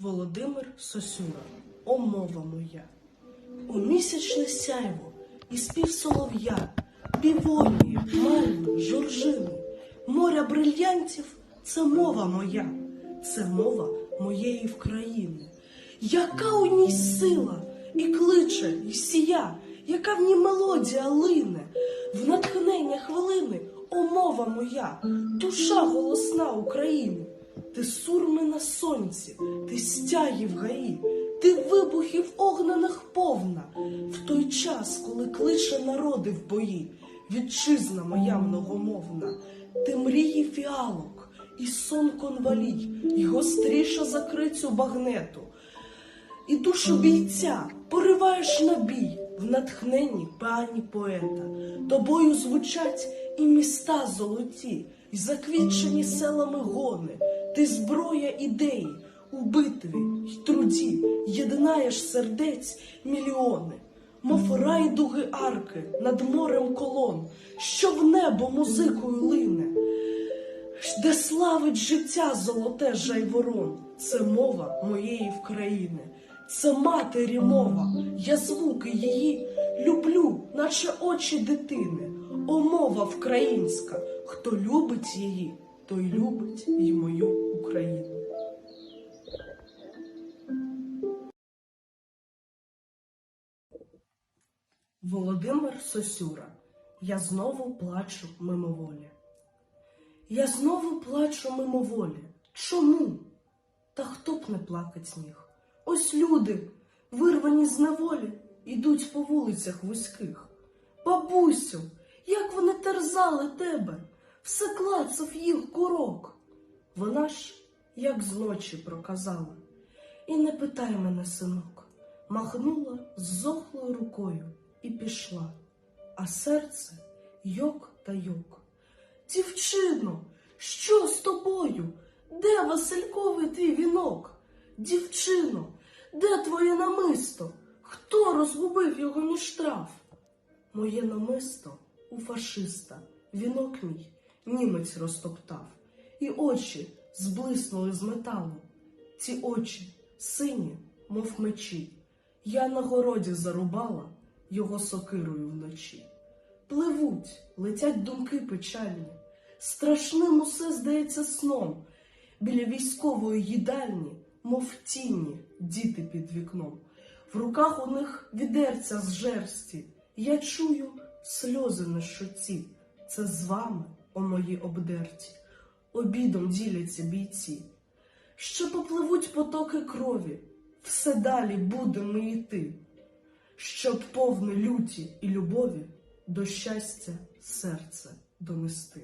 Володимир Сосюра, о мова моя, о місячне сяйво і спів солов'я, півонії, мальви, жоржини, моря брильянтів це мова моя, це мова моєї вкраїни. Яка у ній сила і кличе, і сія, яка в ній мелодія лине, в натхнення хвилини, о мова моя, душа голосна України. Ти сурми сонці, ти стяги в гаї, ти вибухів огнених повна, в той час, коли кличе народи в бої, вітчизна моя многомовна, ти мрії фіалок, і сон конвалій, і гостріша закрицю багнету, і душу бійця пориваєш на бій в натхненні пані поета. Тобою звучать і міста золоті, і заквітчені селами гони. Ти зброя ідеї у битві й труді, єднаєш сердець мільйони, мов райдуги арки над морем колон, що в небо музикою лине де славить життя золоте жайворон, це мова моєї вкраїни, це матері мова, я звуки її люблю, наче очі дитини. О, мова українська, хто любить її, той любить і мою Україну. Володимир Сосюра, я знову плачу мимоволі. Я знову плачу мимоволі. Чому? Та хто б не плакать міг? Ось люди, вирвані з неволі, ідуть по вулицях вузьких. Бабусю, терзали тебе, все клацав їх курок. Вона ж, як зночі проказала, і не питай мене, синок, махнула зохлою рукою і пішла, а серце йок та йок. Дівчино, що з тобою? Де Васильковий твій вінок? Дівчино, де твоє намисто? Хто розгубив його між трав? Моє намисто у фашиста, вінок мій німець розтоптав, і очі зблиснули з металу. Ці очі сині, мов мечі. Я на городі зарубала його сокирою вночі. Пливуть, летять думки печальні. Страшним усе здається сном. Біля військової їдальні, мов тіні, діти під вікном. В руках у них відерця з жерсті. Я чую сльози на щоці. Це з вами, о мої обдерті. Обідом діляться бійці. Що попливуть потоки крові, все далі будемо йти, щоб повне люті і любові до щастя серце донести.